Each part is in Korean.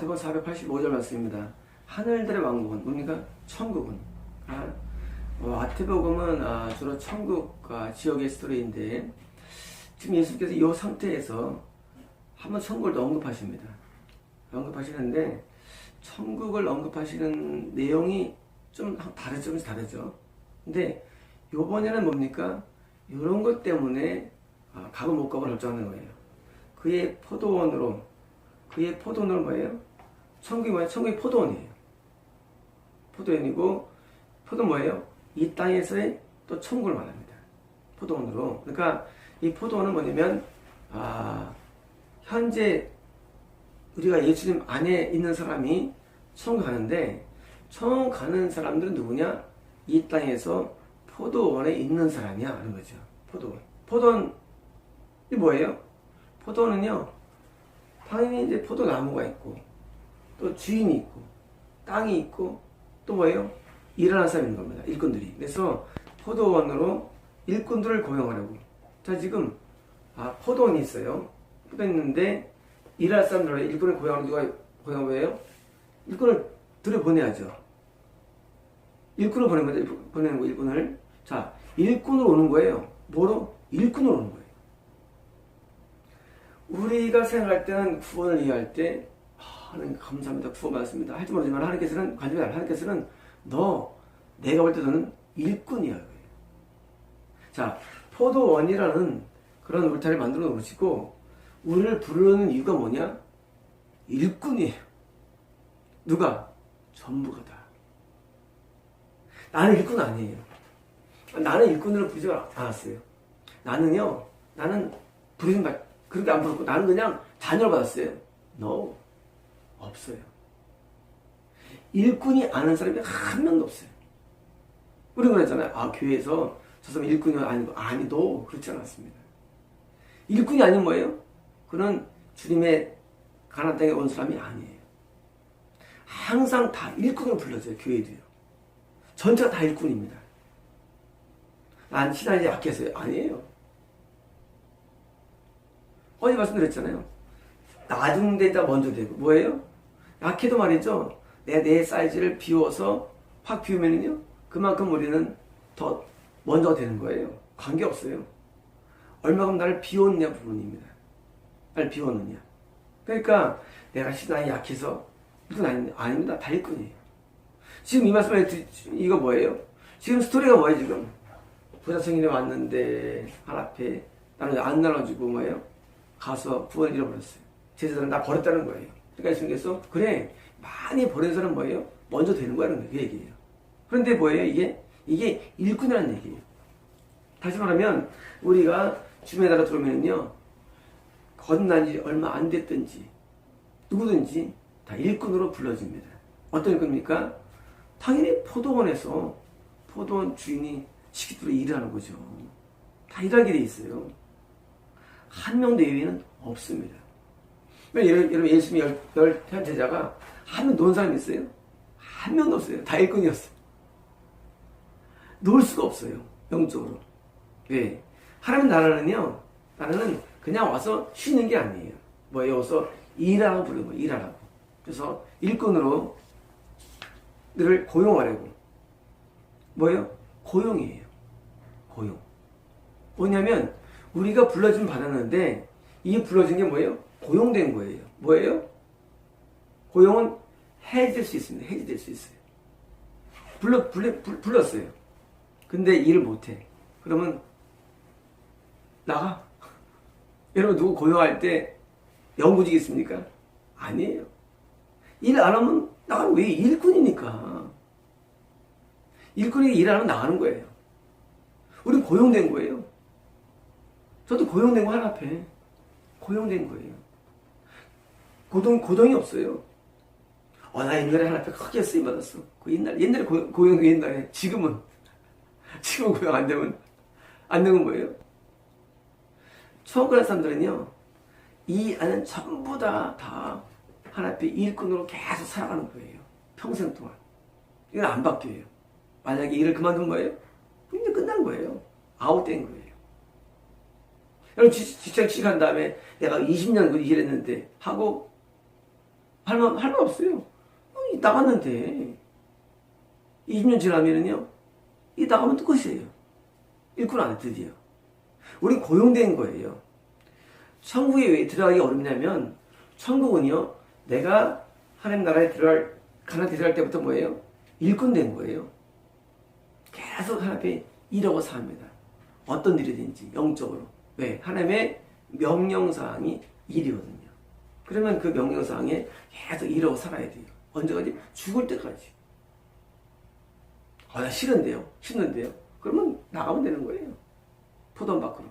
마태복음 485절 말씀입니다. 하늘들의 왕국은 뭡니까? 천국은. 아, 어, 마태복음은 아, 주로 천국 아, 지역의 스토리인데 지금 예수께서 이 상태에서 한번 천국을 또 언급하십니다. 언급하시는데 천국을 언급하시는 내용이 좀 다르죠, 좀 다르죠. 근데 요번에는 뭡니까? 이런 것 때문에 아, 가고 못 가고 결정하는 거예요. 그의 포도원으로 그의 포도원은 뭐예요? 천국이 뭐예요? 천국이 포도원이에요. 포도원이고 포도 뭐예요? 이 땅에서의 또 천국을 말합니다. 포도원으로. 그러니까 이 포도원은 뭐냐면 아, 현재 우리가 예수님 안에 있는 사람이 천국 가는데 천국 가는 사람들은 누구냐? 이 땅에서 포도원에 있는 사람이야 하는 거죠. 포도원. 포도원이 뭐예요? 포도원은요. 당연히 이제 포도나무가 있고 또 주인이 있고 땅이 있고 또 뭐예요? 일하는 있는 겁니다. 일꾼들이. 그래서 포도원으로 일꾼들을 고용하려고. 자 지금 아 포도원이 있어요. 포도 있는데 일할 사람들 일꾼을 고용하는 누가 고용한 거예요? 일꾼을 들여보내야죠. 일꾼을 보낸 거죠. 보내는 거 일꾼을. 자 일꾼으로 오는 거예요. 뭐로? 일꾼으로 오는 거예요. 우리가 생각할 때는 구원을 이해할 때 아, 하나님 감사합니다. 구원 받았습니다. 할지 모르지만 하나님께서는 관심이 하나님께서는 너 내가 볼 때 너는 일꾼이야. 자 포도원이라는 그런 울타리를 만들어 놓으시고 우리를 부르는 이유가 뭐냐? 일꾼이에요. 누가? 전부가 다. 나는 일꾼 아니에요. 나는 일꾼으로 부르지 않았어요. 나는요, 나는 부르심 받, 그렇게 안 부르고 나는 그냥 자녀를 받았어요. No. 없어요. 일꾼이 아는 사람이 한 명도 없어요. 우리는 그랬잖아요. 아, 교회에서 저 사람 일꾼이 아니고, 아니도 그렇지 않았습니다. 일꾼이 아닌 뭐예요? 그는 주님의 가나안 땅에 온 사람이 아니에요. 항상 다 일꾼으로 불러져요, 교회도요. 전체가 다 일꾼입니다. 난 신앙이 약해서요. 아니에요. 어제 말씀드렸잖아요. 낮은 데다 먼저 되고, 뭐예요? 약해도 말이죠. 내, 내 사이즈를 비워서 확 비우면은요, 그만큼 우리는 더 먼저 되는 거예요. 관계없어요. 얼마큼 나를 비웠냐 부분입니다. 나를 비웠느냐. 그러니까 내가 신앙이 약해서 이건 아닙니다. 아닙니다. 다 일꾼이에요. 지금 이 말씀에 이거 뭐예요? 지금 스토리가 뭐예요 지금? 부자 성인이 왔는데 한 앞에 나는 안 나눠주고 뭐예요? 가서 구원을 잃어버렸어요. 제자들은 나 버렸다는 거예요. 그러니까 예수님께서 그래 많이 버린 사람 뭐예요? 먼저 되는 거라는 그 얘기예요. 그런데 뭐예요 이게? 이게 일꾼이라는 얘기예요. 다시 말하면 우리가 주님에 따라 들어오면요 건난 지 얼마 안 됐든지 누구든지 다 일꾼으로 불러집니다. 어떤 일꾼입니까? 당연히 포도원에서 포도원 주인이 시키도록 일을 하는 거죠. 다 일하게 돼 있어요. 한 명도 예외는 없습니다. 여러분, 예수님이 열, 열 제자가 한명 놓은 사람이 있어요? 한 명도 없어요. 다 일꾼이었어요. 놓을 수가 없어요. 영적으로. 왜? 하나님 나라는요, 나라는 그냥 와서 쉬는 게 아니에요. 뭐, 여기서 일하라고 부르는 거예요. 일하라고. 그래서 일꾼으로 늘 고용하려고. 뭐예요? 고용이에요. 고용. 뭐냐면, 우리가 불러준 받았는데, 이 불러준 게 뭐예요? 고용된 거예요. 뭐예요? 고용은 해질 수 있습니다. 해지될 수 있어요. 불러, 불러, 불렀어요. 근데 일을 못해. 그러면, 나가. 여러분, 누구 고용할 때 영구직 있습니까? 아니에요. 일 안 하면 나가는 왜 일꾼이니까. 일꾼이 일하면 나가는 거예요. 우리 고용된 거예요. 저도 고용된 거 하나 앞에 고용된 거예요. 고동, 고동이 없어요. 어, 나 옛날에 하나 앞에 크게 쓰임 받았어. 그 옛날, 옛날에 고, 고용, 옛날에. 지금은, 지금 고용 안 되면, 안 되는 거예요. 처음 그런 사람들은요, 이 안은 전부 다, 다, 하나님의 일꾼으로 계속 살아가는 거예요. 평생 동안. 이건 안 바뀌어요. 만약에 일을 그만둔 거예요? 이제 끝난 거예요. 아웃된 거예요. 여러분, 직장 취직한 다음에 내가 20년 그 일했는데, 하고, 할 말, 할 말 없어요. 어, 이 나갔는데 20년 지나면은요, 이 나가면 또 끝이에요. 일꾼 안에 드디어. 우리 고용된 거예요. 천국에 왜 들어가기 어렵냐면, 천국은요, 내가 하나님 나라에 들어갈, 가나 들어갈 때부터 뭐예요? 일꾼 된 거예요. 계속 하나님 일하고 삽니다. 어떤 일이든지, 영적으로. 왜? 하나님의 명령사항이 일이거든요. 그러면 그 명령사항에 계속 일하고 살아야 돼요. 언제까지? 죽을 때까지. 아, 나 싫은데요? 싫는데요? 그러면 나가면 되는 거예요. 포도원 밖으로.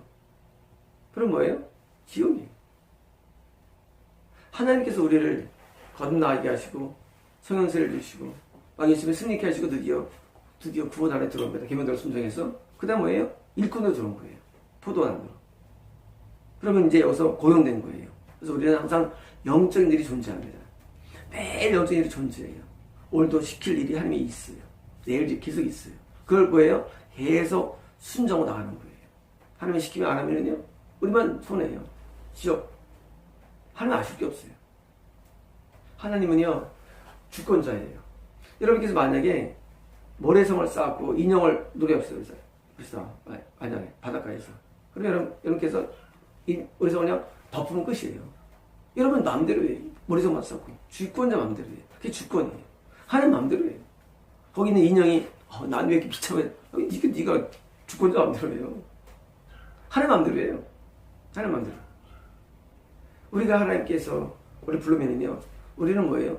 그럼 뭐예요? 지옥이에요. 하나님께서 우리를 거듭나게 하시고 성령세를 주시고 막 예수님을 승리케 하시고 드디어 드디어 구원 안에 들어옵니다. 계명대로 순종해서 그 다음 뭐예요? 일꾼으로 들어온 거예요. 포도원 안으로. 그러면 이제 여기서 고용된 거예요. 그래서 우리는 항상 영적인 일이 존재합니다. 매일 영적인 일이 존재해요. 오늘도 시킬 일이 하나님이 있어요. 내일 계속 있어요. 그걸 뭐예요? 계속 순종으로 나가는 거예요. 하나님이 시키면 안 하면요. 우리만 손해요. 지옥. 하나님 아실 게 없어요. 하나님은요, 주권자예요. 여러분께서 만약에 모래성을 쌓고 인형을 노래했어요. 그래서, 그래서 만약에 바닷가에서. 그러면 여러분, 여러분께서 이 모래성을 그냥 덮으면 끝이에요. 여러분 마음대로 해요. 모래성만 쌓고. 주권자 마음대로 해요. 그게 주권이에요. 하나님 마음대로 해요. 거기 있는 인형이 어, 난왜 이렇게 비참해? 어, 이게 네가 주권자 마음대로 해요. 하나님 마음대로 해요. 하나님 마음대로. 우리가 하나님께서 우리 부르면은요, 우리는 뭐예요?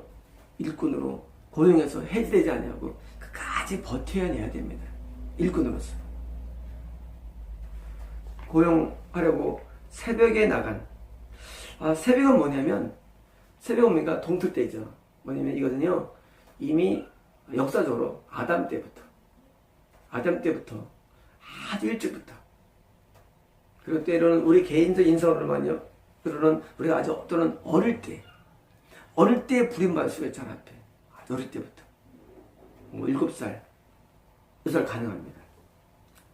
일꾼으로 고용해서 해지되지 않냐고 끝까지 버텨내야 됩니다. 일꾼으로서. 고용하려고 새벽에 나간. 아, 새벽은 뭐냐면, 새벽은 뭡니까? 동틀 때죠. 뭐냐면 이거든요. 이미 역사적으로 아담 때부터, 아담 때부터 아주 일찍부터, 그리고 때로는 우리 개인적 인성으로만요, 그러는 우리가 아주 또는 어릴 때, 어릴 때 불임받을 수가 있잖아, 앞에. 어릴 때부터. 뭐, 7살, 6살 가능합니다.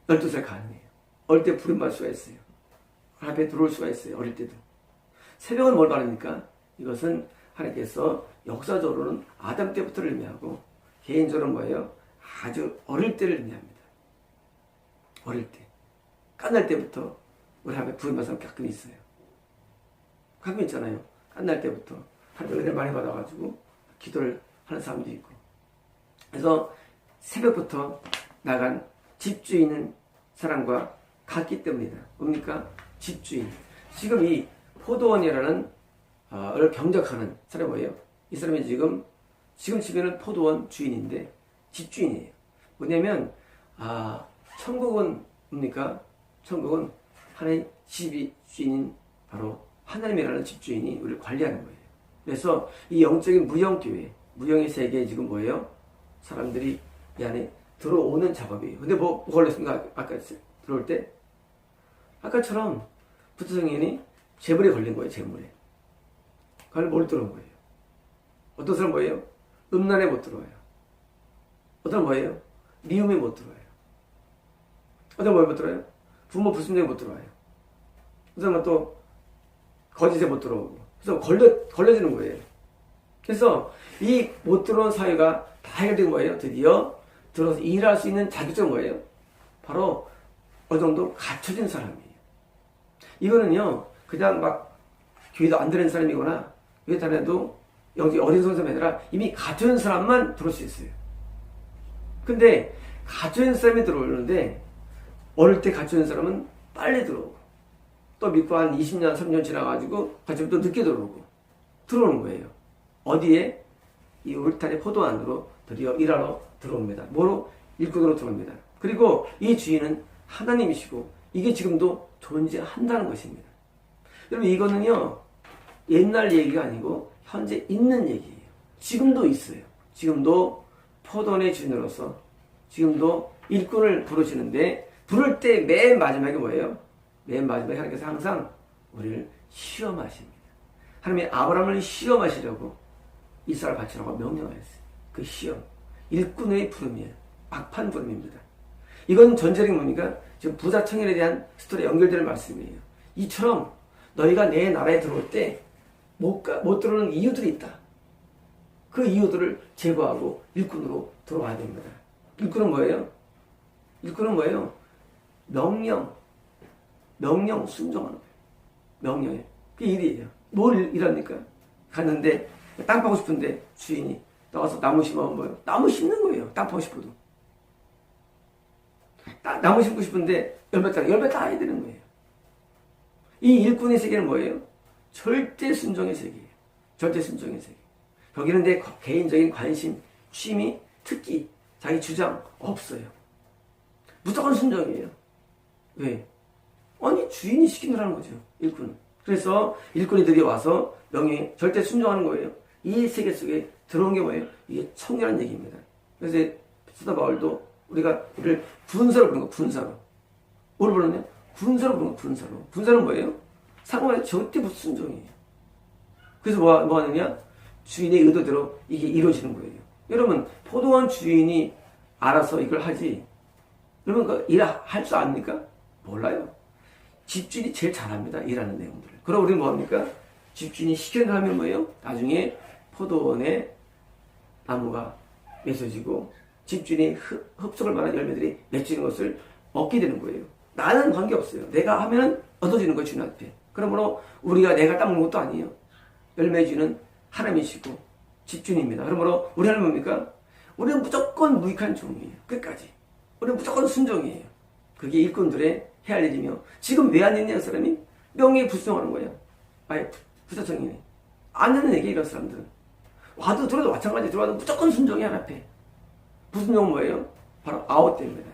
12살 가능해요. 어릴 때 불임받을 수가 있어요. 앞에 들어올 수가 있어요, 어릴 때도. 새벽은 뭘 말합니까? 이것은 하나님께서 역사적으로는 아담 때부터를 의미하고, 개인적으로 뭐예요? 아주 어릴 때를 의미합니다. 어릴 때. 끝날 때부터 우리 앞에 부름받은 사람 가끔 있어요. 가끔 있잖아요. 끝날 때부터 하나님 은혜를 많이 받아가지고 기도를 하는 사람도 있고. 그래서 새벽부터 나간 집주인은 사람과 같기 때문이다. 뭡니까? 집주인. 지금 이 포도원이라는 어, 를 경작하는 사람이 뭐예요? 이 사람이 지금 지금 집에는 포도원 주인인데 집주인이에요. 뭐냐면 아 천국은 뭡니까? 천국은 하나님 집이 주인인 바로 하나님이라는 집주인이 우리를 관리하는 거예요. 그래서 이 영적인 무형교회, 무형의 세계에 지금 뭐예요? 사람들이 이 안에 들어오는 작업이에요. 근데 뭐, 뭐 걸렸습니까? 아까 들어올 때? 아까처럼 부트성인이 재물에 걸린 거예요, 재물에. 그걸 못 들어온 거예요. 어떤 사람 뭐예요? 음란에 못 들어와요. 어떤 뭐예요? 미움에 못 들어와요. 어떤 뭐에 못 들어와요? 부모 불순종에 못 들어와요. 그 사람은 또 거짓에 못 들어오고. 그래서 걸려, 걸려지는 거예요. 그래서 이 못 들어온 사회가 다 해결된 거예요. 드디어 들어서 일할 수 있는 자격증 뭐예요? 바로 어느 정도 갖춰진 사람이에요. 이거는요, 그냥 막 교회도 안 들은 사람이거나 교회 다녀도 여기 어린 선생이 아니라 이미 갖춰진 사람만 들어올 수 있어요. 근데 갖춰진 사람이 들어오는데 어릴 때 갖춰진 사람은 빨리 들어오고 또 믿고 한 20년, 30년 지나가지고 가지고 또 늦게 들어오고 들어오는 거예요. 어디에? 이 울타리 포도 안으로 드디어 일하러 들어옵니다. 뭐로? 일꾼으로 들어옵니다. 그리고 이 주인은 하나님이시고 이게 지금도 존재한다는 것입니다. 여러분 이거는요 옛날 얘기가 아니고 현재 있는 얘기예요. 지금도 있어요. 지금도 포도원의 주인으로서 지금도 일꾼을 부르시는데 부를 때 맨 마지막에 뭐예요? 맨 마지막에 하나님께서 항상 우리를 시험하십니다. 하나님이 아브라함을 시험하시려고 이스라엘 바치라고 명령하였어요. 그 시험. 일꾼의 부름이에요. 막판 부름입니다. 이건 전제력이 뭡니까? 지금 부자 청년에 대한 스토리 연결되는 말씀이에요. 이처럼 너희가 내 나라에 들어올 때 못, 가, 못 들어오는 이유들이 있다. 그 이유들을 제거하고 일꾼으로 들어와야 됩니다. 일꾼은 뭐예요? 일꾼은 뭐예요? 명령, 명령 순종하는 거예요. 명령에. 그게 일이에요. 뭘 일합니까? 갔는데 땅 파고 싶은데 주인이 나와서 나무 심으면 뭐예요? 나무 심는 거예요. 땅 파고 싶어도. 따- 나무 심고 싶은데 열매 따라 열매 따야 되는 거예요. 이 일꾼의 세계는 뭐예요? 절대 순종의 세계예요. 절대 순종의 세계. 거기는 내 개인적인 관심, 취미, 특기, 자기 주장 없어요. 무조건 순종이에요. 왜? 아니 주인이 시키느라는 거죠. 일꾼은. 그래서 일꾼이들이 와서 명예 절대 순종하는 거예요. 이 세계 속에 들어온 게 뭐예요? 이게 청이라는 얘기입니다. 그래서 사도 바울도 우리가 이를 군사로 부르는 거 군사로. 뭘 부르냐? 군사로 부르는 거 군사로. 군사는 뭐예요? 상호의 절대 불순종이에요. 그래서 뭐, 뭐 하느냐? 주인의 의도대로 이게 이루어지는 거예요. 여러분, 포도원 주인이 알아서 이걸 하지. 여러분, 그 일할 줄 압니까? 몰라요. 집주인이 제일 잘합니다. 일하는 내용들을. 그럼 우리는 뭐합니까? 집주인이 거 하면 뭐예요? 나중에 포도원에 나무가 맺어지고 집주인이 흡- 흡수할 만한 열매들이 맺히는 것을 얻게 되는 거예요. 나는 관계없어요. 내가 하면은 얻어지는 거예요, 주님한테. 그러므로 우리가 내가 따먹는 것도 아니에요. 열매 주는 하나님이시고 집주인입니다. 그러므로 우리는 뭡니까? 우리는 무조건 무익한 종이에요. 끝까지. 우리는 무조건 순종이에요. 그게 일꾼들의 해야 할 일이며 지금 왜 안 했냐 그 사람이 명예에 불순하는 거예요. 아예 부사청이네. 안 되는 얘기 이런 사람들은 와도 들어도 마찬가지 들어와도 무조건 순종이 하나 앞에 불순종은 뭐예요? 바로 아웃됩니다.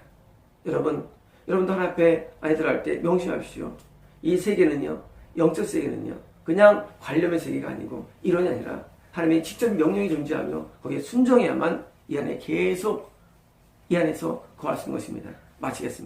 여러분 여러분도 하나 앞에 아이들 할 때 명심하십시오. 이 세계는요 영적 세계는요 그냥 관념의 세계가 아니고 이론이 아니라 하나님의 직접 명령이 존재하며 거기에 순종해야만 이 안에 계속 이 안에서 거할 수 있는 것입니다. 마치겠습니다.